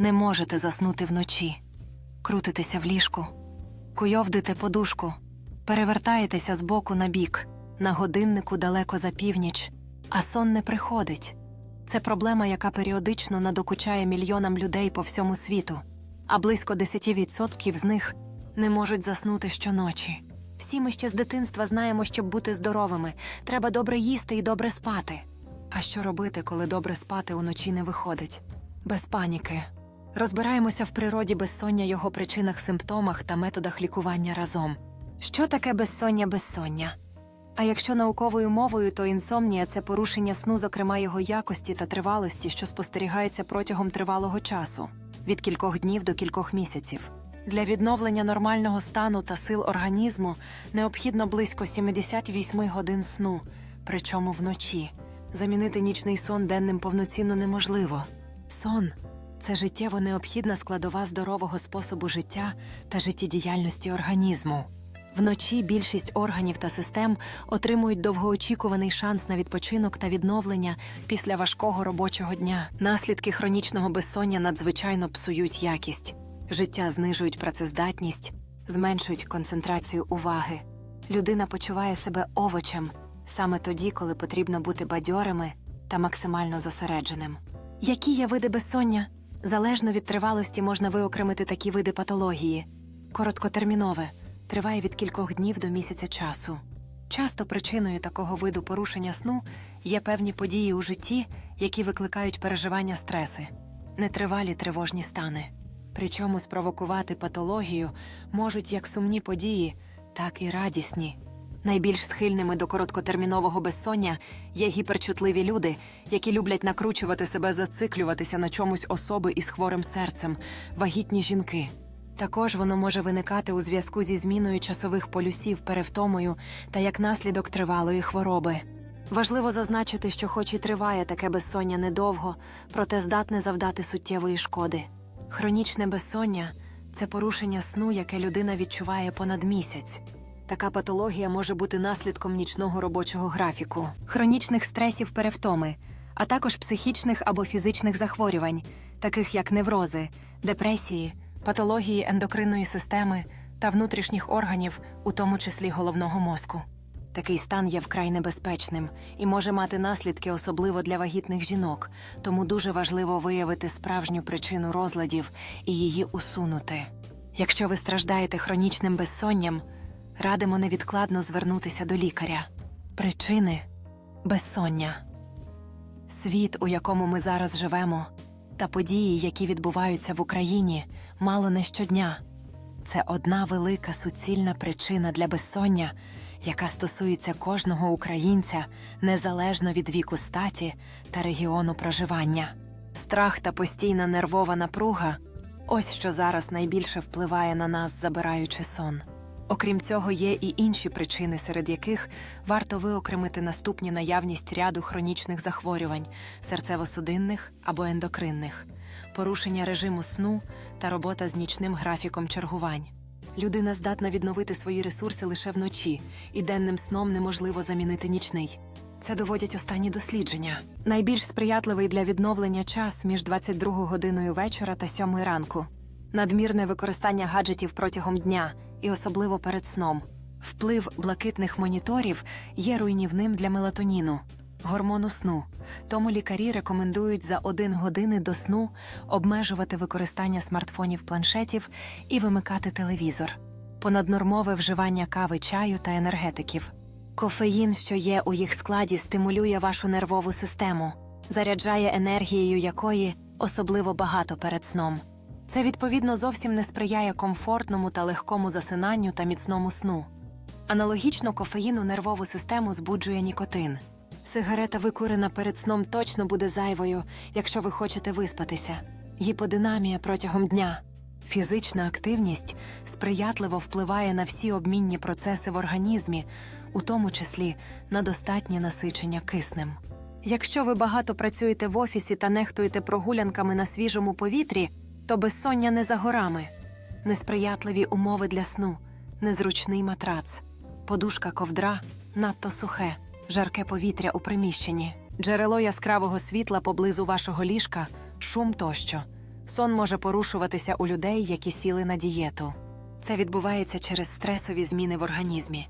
Не можете заснути вночі, крутитеся в ліжку, куйовдите подушку, перевертаєтеся з боку на бік, на годиннику далеко за північ, а сон не приходить. Це проблема, яка періодично надокучає мільйонам людей по всьому світу, а близько 10% з них не можуть заснути щоночі. Всі ми ще з дитинства знаємо, щоб бути здоровими, треба добре їсти і добре спати. А що робити, коли добре спати уночі не виходить? Без паніки. Розбираємося в природі безсоння, його причинах, симптомах та методах лікування разом. Що таке безсоння безсоння? А якщо науковою мовою, то інсомнія це порушення сну, зокрема його якості та тривалості, що спостерігається протягом тривалого часу від кількох днів до кількох місяців. Для відновлення нормального стану та сил організму необхідно близько 78 годин сну, причому вночі. Замінити нічний сон денним повноцінно неможливо. Сон це життєво необхідна складова здорового способу життя та життєдіяльності організму. Вночі більшість органів та систем отримують довгоочікуваний шанс на відпочинок та відновлення після важкого робочого дня. Наслідки хронічного безсоння надзвичайно псують якість. Життя знижують працездатність, зменшують концентрацію уваги. Людина почуває себе овочем саме тоді, коли потрібно бути бадьорими та максимально зосередженим. Які є види безсоння? Залежно від тривалості можна виокремити такі види патології. Короткотермінове триває від кількох днів до місяця часу. Часто причиною такого виду порушення сну є певні події у житті, які викликають переживання стреси, нетривалі тривожні стани. Причому спровокувати патологію можуть як сумні події, так і радісні. Найбільш схильними до короткотермінового безсоння є гіперчутливі люди, які люблять накручувати себе, зациклюватися на чомусь особи із хворим серцем, вагітні жінки. Також воно може виникати у зв'язку зі зміною часових полюсів, перевтомою та як наслідок тривалої хвороби. Важливо зазначити, що, хоч і триває таке безсоння недовго, проте здатне завдати суттєвої шкоди. Хронічне безсоння це порушення сну, яке людина відчуває понад місяць. Така патологія може бути наслідком нічного робочого графіку, хронічних стресів перевтоми, а також психічних або фізичних захворювань, таких як неврози, депресії, патології ендокринної системи та внутрішніх органів, у тому числі головного мозку. Такий стан є вкрай небезпечним і може мати наслідки особливо для вагітних жінок, тому дуже важливо виявити справжню причину розладів і її усунути. Якщо ви страждаєте хронічним безсонням, радимо невідкладно звернутися до лікаря. Причини безсоння. Світ, у якому ми зараз живемо, та події, які відбуваються в Україні, мало не щодня. Це одна велика суцільна причина для безсоння, яка стосується кожного українця незалежно від віку статі та регіону проживання. Страх та постійна нервова напруга ось що зараз найбільше впливає на нас, забираючи сон. Окрім цього, є і інші причини, серед яких варто виокремити наступні наявність ряду хронічних захворювань серцево-судинних або ендокринних, порушення режиму сну та робота з нічним графіком чергувань. Людина здатна відновити свої ресурси лише вночі, і денним сном неможливо замінити нічний. Це доводять останні дослідження. Найбільш сприятливий для відновлення час між 22 годиною вечора та 7 ранку. Надмірне використання гаджетів протягом дня і особливо перед сном. Вплив блакитних моніторів є руйнівним для мелатоніну, гормону сну. Тому лікарі рекомендують за 1 години до сну обмежувати використання смартфонів, планшетів і вимикати телевізор. Понаднормове вживання кави, чаю та енергетиків. Кофеїн, що є у їх складі, стимулює вашу нервову систему, заряджає енергією якої особливо багато перед сном. Це відповідно зовсім не сприяє комфортному та легкому засинанню та міцному сну. Аналогічно кофеїну нервову систему збуджує нікотин. Сигарета, викурена перед сном, точно буде зайвою, якщо ви хочете виспатися. Гіподинамія протягом дня. Фізична активність сприятливо впливає на всі обмінні процеси в організмі, у тому числі на достатнє насичення киснем. Якщо ви багато працюєте в офісі та нехтуєте прогулянками на свіжому повітрі, то безсоння не за горами, несприятливі умови для сну, незручний матрац, подушка ковдра надто сухе, жарке повітря у приміщенні, джерело яскравого світла поблизу вашого ліжка, шум тощо. Сон може порушуватися у людей, які сіли на дієту. Це відбувається через стресові зміни в організмі,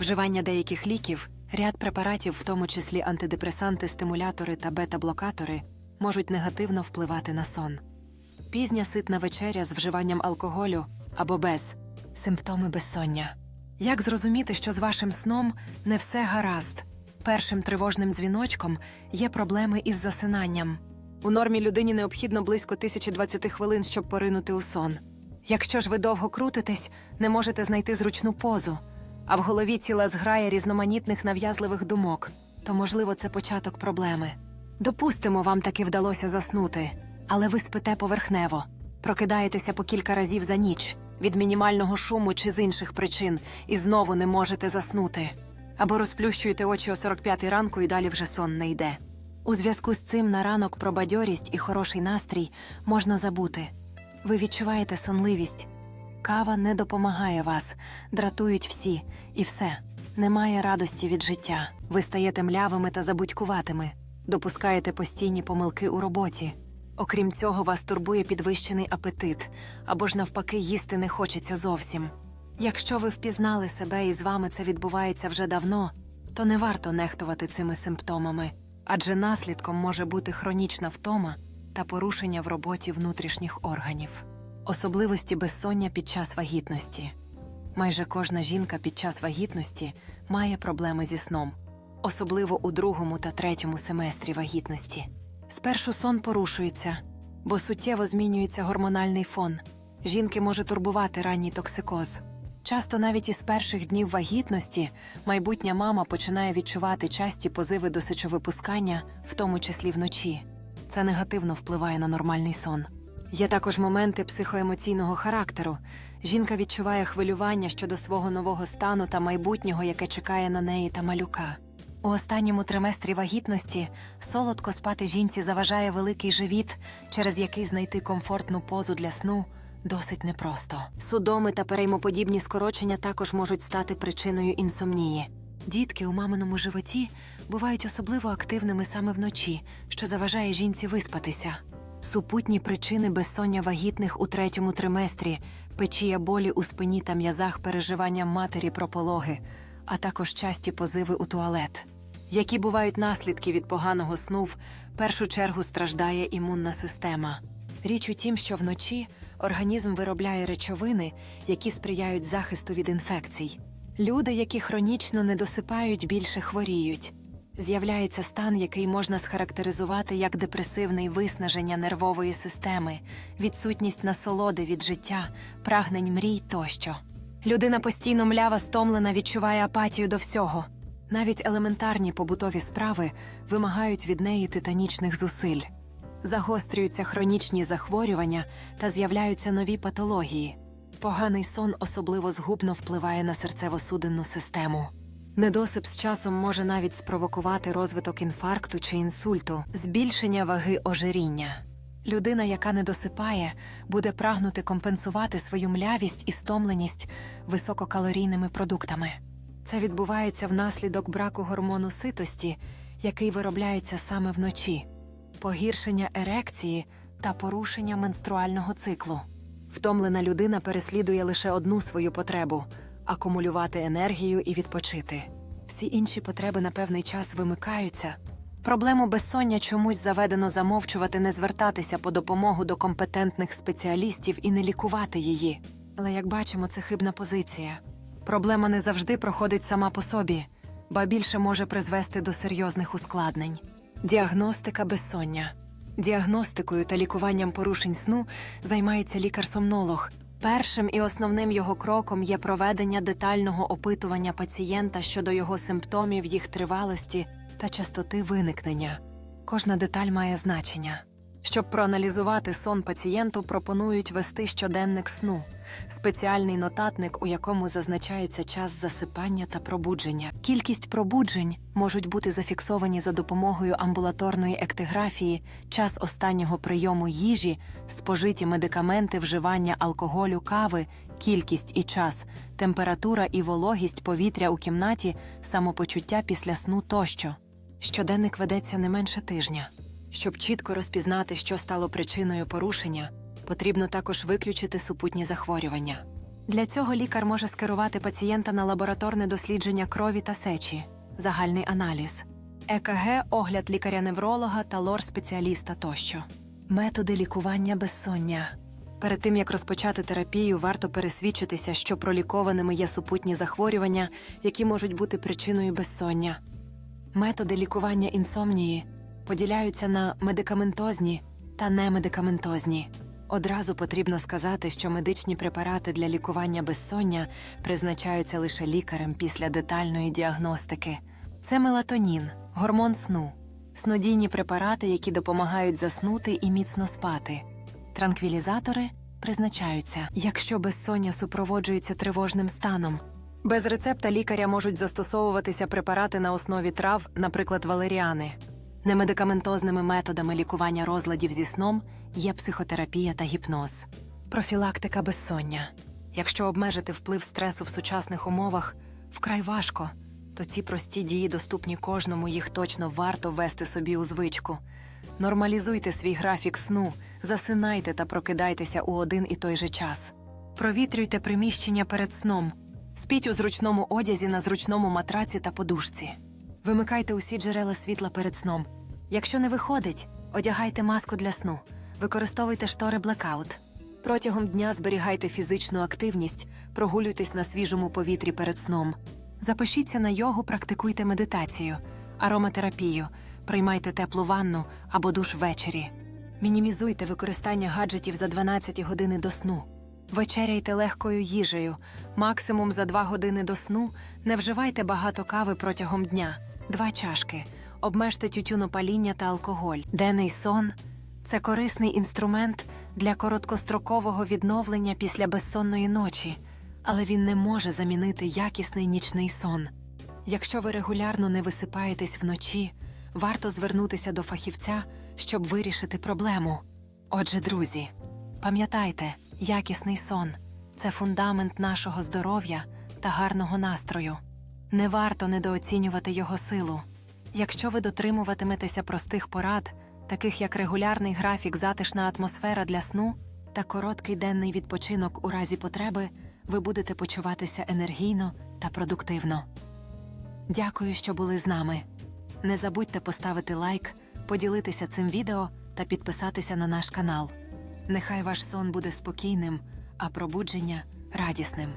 вживання деяких ліків, ряд препаратів, в тому числі антидепресанти, стимулятори та бета-блокатори, можуть негативно впливати на сон. Пізня ситна вечеря з вживанням алкоголю або без симптоми безсоння. Як зрозуміти, що з вашим сном не все гаразд? Першим тривожним дзвіночком є проблеми із засинанням. У нормі людині необхідно близько 1020 хвилин, щоб поринути у сон. Якщо ж ви довго крутитесь, не можете знайти зручну позу, а в голові ціла зграя різноманітних нав'язливих думок, то, можливо, це початок проблеми. Допустимо, вам таки вдалося заснути, але ви спите поверхнево, прокидаєтеся по кілька разів за ніч від мінімального шуму чи з інших причин, і знову не можете заснути. Або розплющуєте очі о 45-й ранку і далі вже сон не йде. У зв'язку з цим на ранок про бадьорість і хороший настрій можна забути. Ви відчуваєте сонливість. Кава не допомагає вас, дратують всі, і все. Немає радості від життя. Ви стаєте млявими та забудькуватими, допускаєте постійні помилки у роботі. Окрім цього, вас турбує підвищений апетит або ж навпаки їсти не хочеться зовсім. Якщо ви впізнали себе і з вами це відбувається вже давно, то не варто нехтувати цими симптомами, адже наслідком може бути хронічна втома та порушення в роботі внутрішніх органів. Особливості безсоння під час вагітності. Майже кожна жінка під час вагітності має проблеми зі сном, особливо у другому та третьому семестрі вагітності. Спершу сон порушується, бо суттєво змінюється гормональний фон. Жінки може турбувати ранній токсикоз. Часто навіть із перших днів вагітності майбутня мама починає відчувати часті позиви до сечовипускання, в тому числі вночі. Це негативно впливає на нормальний сон. Є також моменти психоемоційного характеру. Жінка відчуває хвилювання щодо свого нового стану та майбутнього, яке чекає на неї та малюка. У останньому триместрі вагітності солодко спати жінці заважає великий живіт, через який знайти комфортну позу для сну досить непросто. Судоми та переймоподібні скорочення також можуть стати причиною інсомнії. Дітки у маминому животі бувають особливо активними саме вночі, що заважає жінці виспатися. Супутні причини безсоння вагітних у третьому триместрі, печія болі у спині та м'язах переживання матері про пологи, а також часті позиви у туалет. Які бувають наслідки від поганого сну, в першу чергу страждає імунна система. Річ у тім, що вночі організм виробляє речовини, які сприяють захисту від інфекцій. Люди, які хронічно не досипають, більше хворіють. З'являється стан, який можна схарактеризувати як депресивний виснаження нервової системи, відсутність насолоди від життя, прагнень мрій тощо. Людина постійно млява, стомлена, відчуває апатію до всього. Навіть елементарні побутові справи вимагають від неї титанічних зусиль. Загострюються хронічні захворювання та з'являються нові патології. Поганий сон особливо згубно впливає на серцево-судинну систему. Недосип з часом може навіть спровокувати розвиток інфаркту чи інсульту, збільшення ваги ожиріння. Людина, яка не досипає, буде прагнути компенсувати свою млявість і стомленість висококалорійними продуктами. Це відбувається внаслідок браку гормону ситості, який виробляється саме вночі, погіршення ерекції та порушення менструального циклу. Втомлена людина переслідує лише одну свою потребу акумулювати енергію і відпочити. Всі інші потреби на певний час вимикаються. Проблему безсоння чомусь заведено замовчувати, не звертатися по допомогу до компетентних спеціалістів і не лікувати її. Але як бачимо, це хибна позиція. Проблема не завжди проходить сама по собі, ба більше може призвести до серйозних ускладнень. Діагностика безсоння. Діагностикою та лікуванням порушень сну займається лікар-сомнолог. Першим і основним його кроком є проведення детального опитування пацієнта щодо його симптомів, їх тривалості та частоти виникнення. Кожна деталь має значення. Щоб проаналізувати сон пацієнту, пропонують вести щоденник сну, спеціальний нотатник, у якому зазначається час засипання та пробудження. Кількість пробуджень можуть бути зафіксовані за допомогою амбулаторної ектиграфії, час останнього прийому їжі, спожиті медикаменти, вживання алкоголю, кави, кількість і час, температура і вологість повітря у кімнаті, самопочуття після сну тощо. Щоденник ведеться не менше тижня. Щоб чітко розпізнати, що стало причиною порушення, Потрібно також виключити супутні захворювання. Для цього лікар може скерувати пацієнта на лабораторне дослідження крові та сечі, загальний аналіз, ЕКГ, огляд лікаря-невролога та лор-спеціаліста тощо. Методи лікування безсоння. Перед тим як розпочати терапію, варто пересвідчитися, що пролікованими є супутні захворювання, які можуть бути причиною безсоння. Методи лікування інсомнії поділяються на медикаментозні та немедикаментозні. Одразу потрібно сказати, що медичні препарати для лікування безсоння призначаються лише лікарем після детальної діагностики. Це мелатонін, гормон сну, снодійні препарати, які допомагають заснути і міцно спати. Транквілізатори призначаються, якщо безсоння супроводжується тривожним станом. Без рецепта лікаря можуть застосовуватися препарати на основі трав, наприклад, валеріани. Немедикаментозними методами лікування розладів зі сном є психотерапія та гіпноз. Профілактика безсоння. Якщо обмежити вплив стресу в сучасних умовах вкрай важко, то ці прості дії доступні кожному, їх точно варто ввести собі у звичку. Нормалізуйте свій графік сну, засинайте та прокидайтеся у один і той же час. Провітрюйте приміщення перед сном. Спіть у зручному одязі на зручному матраці та подушці. Вимикайте усі джерела світла перед сном. Якщо не виходить, одягайте маску для сну. Використовуйте штори блекаут. Протягом дня зберігайте фізичну активність, прогулюйтесь на свіжому повітрі перед сном. Запишіться на йогу, практикуйте медитацію, ароматерапію, приймайте теплу ванну або душ ввечері. Мінімізуйте використання гаджетів за 12 години до сну. Вечеряйте легкою їжею, максимум за 2 години до сну. Не вживайте багато кави протягом дня, 2 чашки. Обмежте тютюнопаління та алкоголь. Денний сон це корисний інструмент для короткострокового відновлення після безсонної ночі, але він не може замінити якісний нічний сон. Якщо ви регулярно не висипаєтесь вночі, варто звернутися до фахівця, щоб вирішити проблему. Отже, друзі, пам'ятайте, якісний сон це фундамент нашого здоров'я та гарного настрою. Не варто недооцінювати його силу. Якщо ви дотримуватиметеся простих порад, таких як регулярний графік, затишна атмосфера для сну та короткий денний відпочинок у разі потреби, ви будете почуватися енергійно та продуктивно. Дякую, що були з нами. Не забудьте поставити лайк, поділитися цим відео та підписатися на наш канал. Нехай ваш сон буде спокійним, а пробудження радісним.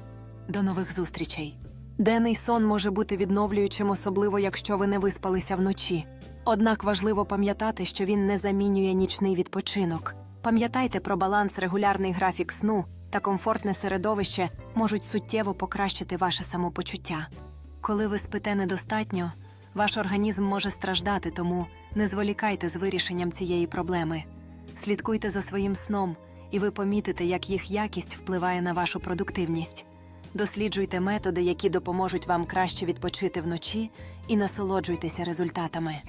До нових зустрічей! Денний сон може бути відновлюючим, особливо якщо ви не виспалися вночі. Однак важливо пам'ятати, що він не замінює нічний відпочинок. Пам'ятайте про баланс, регулярний графік сну та комфортне середовище можуть суттєво покращити ваше самопочуття. Коли ви спите недостатньо, ваш організм може страждати, тому не зволікайте з вирішенням цієї проблеми. Слідкуйте за своїм сном, і ви помітите, як їх якість впливає на вашу продуктивність. Досліджуйте методи, які допоможуть вам краще відпочити вночі, і насолоджуйтеся результатами.